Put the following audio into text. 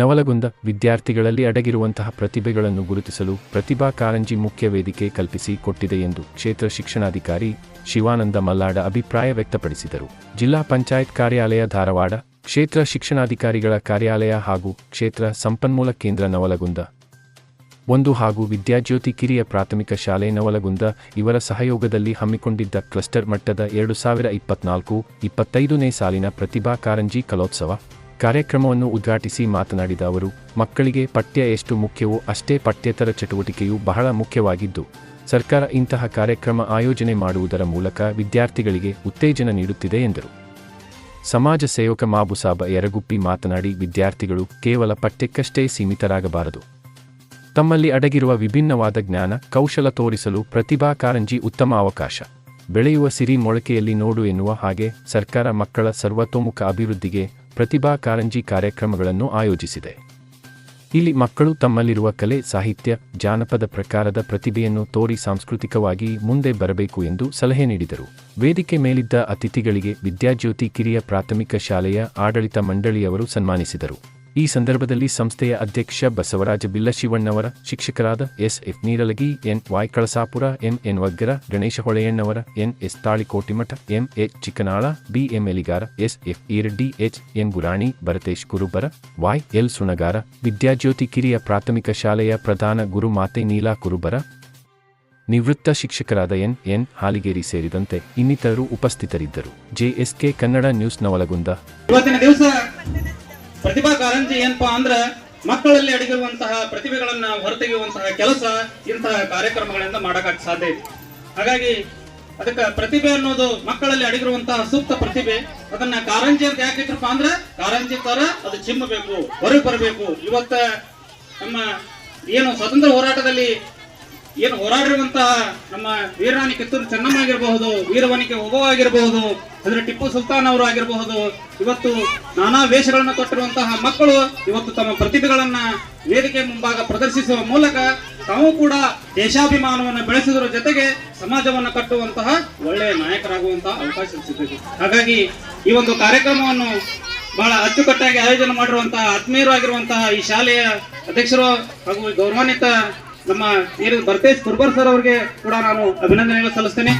ನವಲಗುಂದ ವಿದ್ಯಾರ್ಥಿಗಳಲ್ಲಿ ಅಡಗಿರುವಂತಹ ಪ್ರತಿಭೆಗಳನ್ನು ಗುರುತಿಸಲು ಪ್ರತಿಭಾ ಕಾರಂಜಿ ಮುಖ್ಯ ವೇದಿಕೆ ಕಲ್ಪಿಸಿ ಕೊಟ್ಟಿದೆ ಎಂದು ಕ್ಷೇತ್ರ ಶಿಕ್ಷಣಾಧಿಕಾರಿ ಶಿವಾನಂದ ಮಲ್ಲಾಡ ಅಭಿಪ್ರಾಯ ವ್ಯಕ್ತಪಡಿಸಿದರು. ಜಿಲ್ಲಾ ಪಂಚಾಯತ್ ಕಾರ್ಯಾಲಯ ಧಾರವಾಡ, ಕ್ಷೇತ್ರ ಶಿಕ್ಷಣಾಧಿಕಾರಿಗಳ ಕಾರ್ಯಾಲಯ ಹಾಗೂ ಕ್ಷೇತ್ರ ಸಂಪನ್ಮೂಲ ಕೇಂದ್ರ ನವಲಗುಂದ. ಒಂದು ಹಾಗೂ ವಿದ್ಯಾಜ್ಯೋತಿ ಕಿರಿಯ ಪ್ರಾಥಮಿಕ ಶಾಲೆ ನವಲಗುಂದ ಇವರ ಸಹಯೋಗದಲ್ಲಿ ಹಮ್ಮಿಕೊಂಡಿದ್ದ ಕ್ಲಸ್ಟರ್ ಮಟ್ಟದ ಎರಡು ಸಾವಿರ ಇಪ್ಪತ್ನಾಲ್ಕು, ಇಪ್ಪತ್ತೈದನೇ ಸಾಲಿನ ಪ್ರತಿಭಾ ಕಾರಂಜಿ ಕಲೋತ್ಸವ ಕಾರ್ಯಕ್ರಮವನ್ನು ಉದ್ಘಾಟಿಸಿ ಮಾತನಾಡಿದ ಅವರು, ಮಕ್ಕಳಿಗೆ ಪಠ್ಯ ಎಷ್ಟು ಮುಖ್ಯವೋ ಅಷ್ಟೇ ಪಠ್ಯೇತರ ಚಟುವಟಿಕೆಯು ಬಹಳ ಮುಖ್ಯವಾಗಿದ್ದು, ಸರ್ಕಾರ ಇಂತಹ ಕಾರ್ಯಕ್ರಮ ಆಯೋಜನೆ ಮಾಡುವುದರ ಮೂಲಕ ವಿದ್ಯಾರ್ಥಿಗಳಿಗೆ ಉತ್ತೇಜನ ನೀಡುತ್ತಿದೆ ಎಂದರು. ಸಮಾಜ ಸೇವಕ ಮಾಬುಸಾಬ ಯರಗುಪ್ಪಿ ಮಾತನಾಡಿ, ವಿದ್ಯಾರ್ಥಿಗಳು ಕೇವಲ ಪಠ್ಯಕ್ಕಷ್ಟೇ ಸೀಮಿತರಾಗಬಾರದು. ತಮ್ಮಲ್ಲಿ ಅಡಗಿರುವ ವಿಭಿನ್ನವಾದ ಜ್ಞಾನ, ಕೌಶಲ ತೋರಿಸಲು ಪ್ರತಿಭಾ ಕಾರಂಜಿ ಉತ್ತಮ ಅವಕಾಶ. ಬೆಳೆಯುವ ಸಿರಿ ಮೊಳಕೆಯಲ್ಲಿ ನೋಡು ಎನ್ನುವ ಹಾಗೆ ಸರ್ಕಾರ ಮಕ್ಕಳ ಸರ್ವತೋಮುಖ ಅಭಿವೃದ್ಧಿಗೆ ಪ್ರತಿಭಾ ಕಾರಂಜಿ ಕಾರ್ಯಕ್ರಮಗಳನ್ನು ಆಯೋಜಿಸಿದೆ. ಇಲ್ಲಿ ಮಕ್ಕಳು ತಮ್ಮಲ್ಲಿರುವ ಕಲೆ, ಸಾಹಿತ್ಯ, ಜಾನಪದ ಪ್ರಕಾರದ ಪ್ರತಿಭೆಯನ್ನು ತೋರಿ ಸಾಂಸ್ಕೃತಿಕವಾಗಿ ಮುಂದೆ ಬರಬೇಕು ಎಂದು ಸಲಹೆ ನೀಡಿದರು. ವೇದಿಕೆ ಮೇಲಿದ್ದ ಅತಿಥಿಗಳಿಗೆ ವಿದ್ಯಾಜ್ಯೋತಿ ಕಿರಿಯ ಪ್ರಾಥಮಿಕ ಶಾಲೆಯ ಆಡಳಿತ ಮಂಡಳಿಯವರು ಸನ್ಮಾನಿಸಿದರು. ಈ ಸಂದರ್ಭದಲ್ಲಿ ಸಂಸ್ಥೆಯ ಅಧ್ಯಕ್ಷ ಬಸವರಾಜ ಬಿಲ್ಲಶಿವಣ್ಣವರ ಶಿಕ್ಷಕರಾದ S. F. Neeralagi, N. Y Kalasapura, M. N. Vaggara, Ganesha Holeyannavara, N. S. Talikotimath, M. H Chikkanala, B. M. Eligara, S. F. Eraddi, H. N. Gurani, Bharatesh Kurubara Y L. Sunagar, Vidyajyoti ಕಿರಿಯ ಪ್ರಾಥಮಿಕ ಶಾಲೆಯ ಪ್ರಧಾನ ಗುರುಮಾತೆ ನೀಲಾ ಕುರುಬರ, ನಿವೃತ್ತ ಶಿಕ್ಷಕರಾದ ಎನ್. ಎನ್. ಹಾಲಿಗೇರಿ ಸೇರಿದಂತೆ ಇನ್ನಿತರರು ಉಪಸ್ಥಿತರಿದ್ದರು. ಜೆಎಸ್ಕೆ ಕನ್ನಡ ನ್ಯೂಸ್ನ ಒಳಗೊಂಡ ಪ್ರತಿಭಾ ಕಾರಂಜಿ ಏನಪ್ಪಾ ಅಂದ್ರ ಮಕ್ಕಳಲ್ಲಿ ಅಡಗಿರುವಂತಹ ಪ್ರತಿಭೆಗಳನ್ನ ಹೊರತೆಗೆಯುವಂತಹ ಕೆಲಸ ಇಂತಹ ಕಾರ್ಯಕ್ರಮಗಳಿಂದ ಮಾಡಕ್ ಸಾಧ್ಯ ಇದೆ. ಹಾಗಾಗಿ ಅದಕ್ಕೆ ಪ್ರತಿಭೆ ಅನ್ನೋದು ಮಕ್ಕಳಲ್ಲಿ ಅಡಗಿರುವಂತಹ ಸೂಕ್ತ ಪ್ರತಿಭೆ, ಅದನ್ನ ಕಾರಂಜಿ ಅಂತ ಯಾಕೆ ಅಂದ್ರೆ ಅಂದ್ರ ಕಾರಂಜಿ ತರ ಅದು ಚಿಮ್ಮಬೇಕು, ಹೊರಗೆ ಬರಬೇಕು. ಇವತ್ತ ನಮ್ಮ ಏನು ಸ್ವತಂತ್ರ ಹೋರಾಟದಲ್ಲಿ ಏನು ಹೋರಾಡಿರುವಂತಹ ನಮ್ಮ ವೀರರಾಣಿ ಕಿತ್ತೂರು ಚೆನ್ನಮ್ಮ ಆಗಿರಬಹುದು ವೀರವನಿಕೆ ಒಬ್ಬ ಆಗಿರಬಹುದು ಅಂದ್ರೆ ಟಿಪ್ಪು ಸುಲ್ತಾನ್ ಅವರು ಆಗಿರಬಹುದು, ಇವತ್ತು ನಾನಾ ವೇಷಗಳನ್ನು ಕೊಟ್ಟಿರುವಂತಹ ಮಕ್ಕಳು ಇವತ್ತು ತಮ್ಮ ಪ್ರತಿಭೆಗಳನ್ನ ವೇದಿಕೆ ಮುಂಭಾಗ ಪ್ರದರ್ಶಿಸುವ ಮೂಲಕ ತಾವು ಕೂಡ ದೇಶಾಭಿಮಾನವನ್ನು ಬೆಳೆಸುವುದರ ಜೊತೆಗೆ ಸಮಾಜವನ್ನು ಕಟ್ಟುವಂತಹ ಒಳ್ಳೆಯ ನಾಯಕರಾಗುವಂತಹ ಅವಕಾಶ ಸಿಗ್ತದೆ. ಹಾಗಾಗಿ ಈ ಒಂದು ಕಾರ್ಯಕ್ರಮವನ್ನು ಬಹಳ ಅಚ್ಚುಕಟ್ಟಾಗಿ ಆಯೋಜನೆ ಮಾಡಿರುವಂತಹ ಆತ್ಮೀಯರು ಆಗಿರುವಂತಹ ಈ ಶಾಲೆಯ ಅಧ್ಯಕ್ಷರು ಹಾಗೂ ಗೌರವಾನ್ವಿತ ನಮ್ಮ ಏನು ಭರತೇಶ್ ಕುರ್ಬರ್ ಸರ್ ಅವರಿಗೆ ಕೂಡ ನಾನು ಅಭಿನಂದನೆಗಳು ಸಲ್ಲಿಸ್ತೇನೆ.